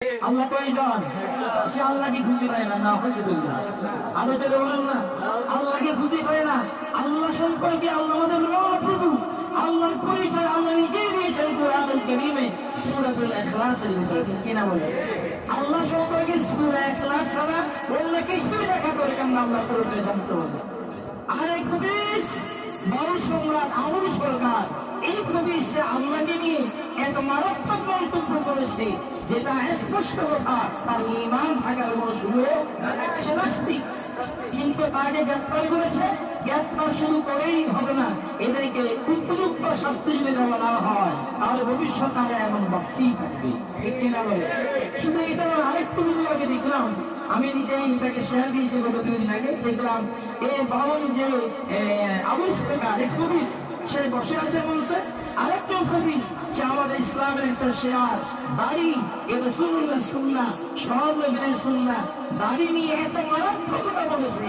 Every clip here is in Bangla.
আল্লাহ কয়জন সে আল্লাহকে খুশি পায় না না আরও তেরে বলেন না আল্লাহকে খুশি পায় না আল্লাহ সম্পর্কে আল্লাহ আমাদের আল্লাহর পরিচয় আল্লাহ নিজেই দিয়েছেন কোরআনুল কারীমে সূরাতুল ইখলাসের ভিতরে কিনা বলে আল্লাহ সম্পর্কে সূরা ইখলাস ছাড়া অন্য কিছুই দেখা করে কেন আল্লাহ পরিচয় জানতে হবে আরে খুবিস বড় সম্রাট আমল সরকার এই খুবিস সে আল্লাহকে নিয়ে এক মারাত্মক মন্তব্য করেছে, যেটা স্পষ্ট কথা। তার ইমান থাকার কোনো সুযোগ কিন্তু তাকে গ্রেপ্তার করেছে, গ্রেপ্তার শুরু করেই হবে না। এদেরকে উপযুক্ত শাস্তি যদি দেওয়া না হয়, তাহলে ভবিষ্যৎ তারা এমন বাড়তেই থাকবে। কিনা বলে? শুধু এটা আরেকটু বিভাগে দেখলাম, আমি নিজেই এটাকে শেয়ার দিয়েছি গত দুই দিন আগে, দেখলাম এই বাউন যে আবুল সুফেকার সে বসে আছে বলছে আরেকজন হাদিস যে আমাদের ইসলামের একটা শেয়ার। বাড়ি এবার শুনুন না শুননা সব শুননা বাড়ি নিয়ে এত মারাত্মক বলেছে।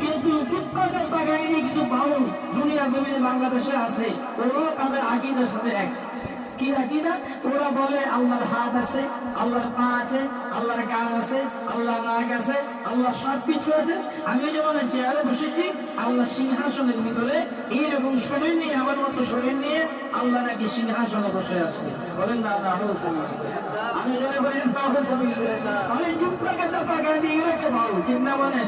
কিন্তু টাকায় কিছু পাও দুনিয়া জমিনে বাংলাদেশে আছে ওরাও তাদের আকিদের সাথে এক কি আকিদা ওরা বলে, আল্লাহর হাত আছে, আল্লাহর পা আছে, আল্লাহর কান আছে, আল্লাহর নাক আছে আল্লাহ সব কিছু আছে। আমি যেমন চেয়ারে বসেছি, আল্লাহ সিংহাসনের ভিতরে এইরকম শরীর নিয়ে, আমার মতো শরীর নিয়ে আল্লাহ নাকি সিংহাসনে বসে আছে। বলেন, না না আমি যদি বলেন তাহলে চুপ করে টাকা দিয়ে রেখে ভালো চিন্তা বলেন?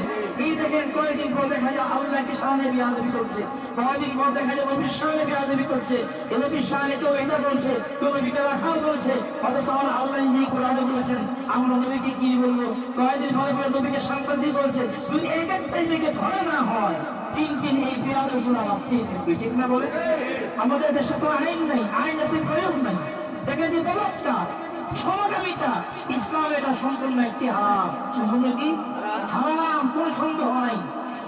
আমাদের দেশে তো আইন আইন আছে, প্রয়োগ দেখেন যে সমকামিতা ইসলাম এটা সম্পূর্ণ একটি হারাম সম্পূর্ণ কি? হারাম কোন সন্দেহ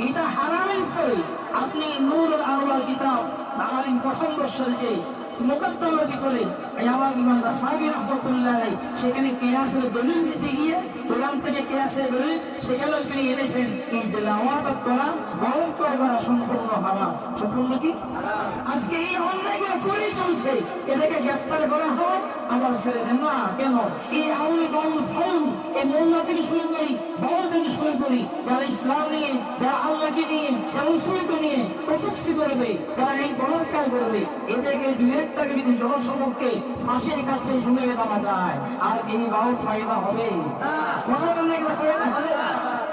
এটা হারামের পরে আপনি নূর আনোয়ার কিতাব আলিম প্রথম বর্ষের মোকদ্দমাটি করে আমার ইমানদা সাহেব রহমতুল্লাহ সেখানে কেয়াসের দলিল দিতে গিয়ে কোরআন থেকে কেয়াসের দলিল সেখানে তিনি এনেছেন এই তেলাওয়াত করা বরণ করা সম্পূর্ণ হারাম। সম্পূর্ণ কি? আজকে এই অন্যায়গুলো করে চলছে। এদেরকে গ্রেফতার করা হয় আবার ছেড়ে না, কেন? এই আউল বাউল ফাউল, এই মোল্লা থেকে শুরু করি বাউল থেকে করি যারা ইসলাম নিয়ে, যারা আল্লাহকে নিয়ে, যারা উসুলকে নিয়ে কটুক্তি করবে তারা এই বলাৎকার করবে এদেরকে দু একটাকে যদি জনসমক্ষে ফাঁসের কাছ থেকে ঝুঁকে দেওয়া যায়, আর এই বাউল ফায়দা হবে। হবে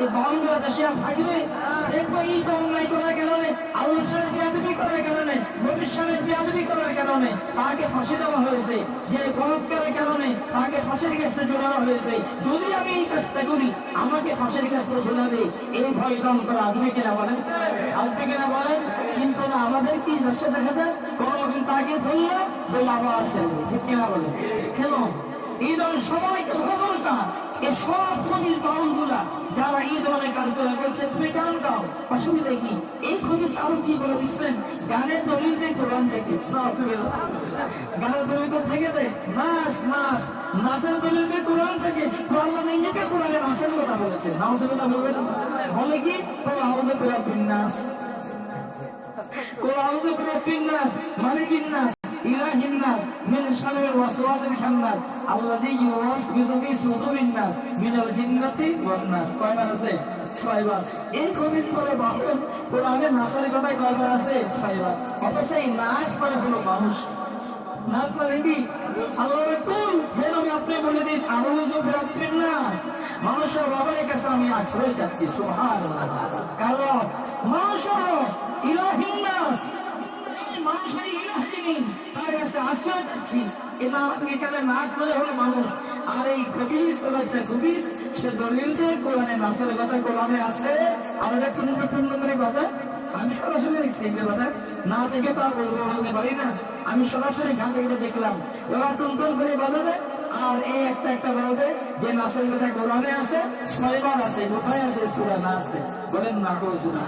এই বাউলগুলো দেশে থাকবে দেখব এই অন্যায় করার কারণে আল্লাহর সাথে বেয়াদবি করার কারণে নবীর সাথে বেয়াদবি করার কারণে তাকে ফাঁসি দেওয়া হয়েছে। যে বলৎকারের কারণে তাকে ফাঁসির কাছে ঝোলানো হয়েছে। যদি আমি এই কাজটা করি, আমাকে ফাঁসির কাছে ঝোলাবে এই ভয় কম করা আসবে কিনা বলেন? আসবে কিনা বলেন? কিন্তু না, আমাদের কি দেশে দেখা যায়? কোনো তাকে ধরলে বলে আবার আসছে ঠিক কিনা বলে কেন? এই ধরনের সময়কে দরকার এই সব খনিজ বাউনগুলা যারা এই ধরনের তুমি গান গাও অসুবিধা কি এই খনিজ আরো কি বলে দিচ্ছেন গানের দলিল দিয়ে কোরআন থেকে না অসুবিধা গানের দলিল তো থেকে দে নাচ নাচ নাচের দলিল দিয়ে কোরআন থেকে আল্লাহ নিজেকে কোরআনে নাচের কথা বলেছে নাচের কথা বলবে না বলে কি তোমার হাউসে কোরআন বিন্যাস কোরআন কোরআন বিন্যাস মালিকিন নাস إله الناس من شر الوسواس الخناس الذي يوسوس في صدور الناس من الجنة والناس কয়বার আছে ছয়বার। এই কবিজ বলে বাহন কোরআনে নাসের কথায় কয়বার আছে? ছয়বার। অথচ এই নাচ পরে হলো মানুষ। নাচ মানে কি? আল্লাহ কোন যেন আমি আপনি বলে দিন আমলুজু বিরাত্রির নাচ মানুষের রবের কাছে আমি আশ্রয় চাচ্ছি সোহার কারণ মানুষের ইলাহিন নাস। মানুষের ইলাহ তার কাছে আশ্রয় চাচ্ছি। এবার এখানে নাচ বলে হলো মানুষ। আর এই কবিজ বাচ্চা কবিজ সে দলিল যে কোরআনে নাচের কথা কোরআনে আছে। আমাদের এটা টুন নম্বরে করে বাজা আমি সরাসরি দেখছি, এই কথা না দেখে তা বলব, বলতে পারি না। আমি সরাসরি ঘাটে গিয়ে দেখলাম। এবার টুন টুন করে বাজাবে। আর এই একটা একটা বলবে যে নাসের কথা কোরআনে আছে ছয়বার আছে, কোথায় আছে? সুরা না আছে। বলেন না কো সুরা